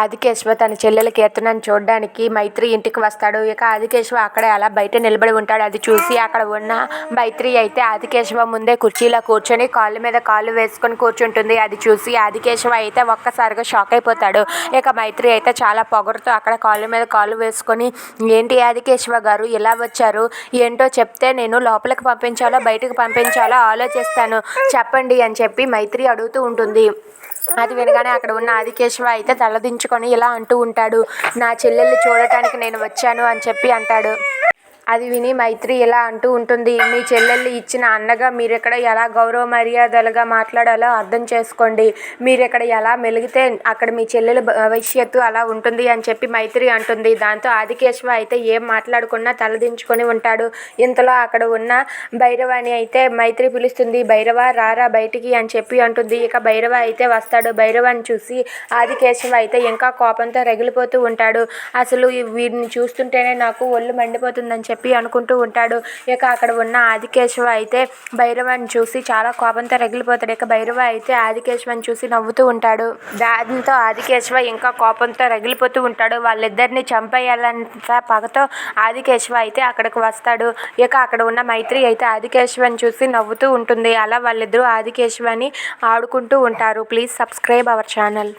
ఆదికేశ్వ తన చెల్లెల కీర్తనని చూడడానికి మైత్రి ఇంటికి వస్తాడు. ఇక ఆదికేశవ అక్కడ అలా బయట నిలబడి ఉంటాడు. అది చూసి అక్కడ ఉన్న మైత్రి అయితే ఆదికేశవ ముందే కుర్చీలో కూర్చొని కాళ్ళ మీద కాళ్ళు వేసుకొని కూర్చుంటుంది. అది చూసి ఆదికేశ్వ అయితే ఒక్కసారిగా షాక్ అయిపోతాడు. ఇక మైత్రి అయితే చాలా పొగరుతో అక్కడ కాళ్ళ మీద కాళ్ళు వేసుకొని ఏంటి ఆదికేశ్వ గారు ఇలా వచ్చారు? ఏంటో చెప్తే నేను లోపలికి పంపించాలో? బయటకు పంపించాలో? ఆలోచిస్తాను. చెప్పండి అని చెప్పి మైత్రి అడుగుతూ ఉంటుంది. అది వినగానే అక్కడ ఉన్న ఆదికేశవ అయితే తలదించుకొని ఇలా అంటూ ఉంటాడు నా చెల్లెల్ని చూడటానికి నేను వచ్చాను అని చెప్పి అంటాడు. అది విని మైత్రి ఇలా అంటూ ఉంటుంది మీ చెల్లెళ్ళు ఇచ్చిన అన్నగా మీరు ఇక్కడ ఎలా గౌరవ మర్యాదలుగా మాట్లాడాలో అర్థం చేసుకోండి. మీరు ఇక్కడ ఎలా మెలిగితే అక్కడ మీ చెల్లెల భవిష్యత్తు అలా ఉంటుంది అని చెప్పి మైత్రి అంటుంది. దాంతో ఆదికేశవ అయితే ఏం మాట్లాడుకున్నా తలదించుకొని ఉంటాడు. ఇంతలో అక్కడ ఉన్న భైరవాని అయితే మైత్రి పిలుస్తుంది భైరవ రారా బయటికి అని చెప్పి అంటుంది. ఇక భైరవ అయితే వస్తాడు. భైరవాన్ని చూసి ఆదికేశవ అయితే ఇంకా కోపంతో రగిలిపోతూ ఉంటాడు. అసలు వీడిని చూస్తుంటేనే నాకు ఒళ్ళు మండిపోతుందని చెప్పి చెప్పి అనుకుంటూ ఉంటాడు. ఇక అక్కడ ఉన్న ఆదికేశవ అయితే భైరవాన్ని చూసి చాలా కోపంతో రగిలిపోతాడు. ఇక భైరవ అయితే ఆదికేశవని చూసి నవ్వుతూ ఉంటాడు. దాంతో ఆదికేశవ ఇంకా కోపంతో రగిలిపోతూ ఉంటాడు. వాళ్ళిద్దరిని చంపేయాలంత పగతో ఆదికేశవ అయితే అక్కడికి వస్తాడు. ఇక అక్కడ ఉన్న మైత్రి అయితే ఆదికేశవని చూసి నవ్వుతూ ఉంటుంది. అలా వాళ్ళిద్దరూ ఆదికేశవని ఆడుకుంటూ ఉంటారు. Please subscribe our channel.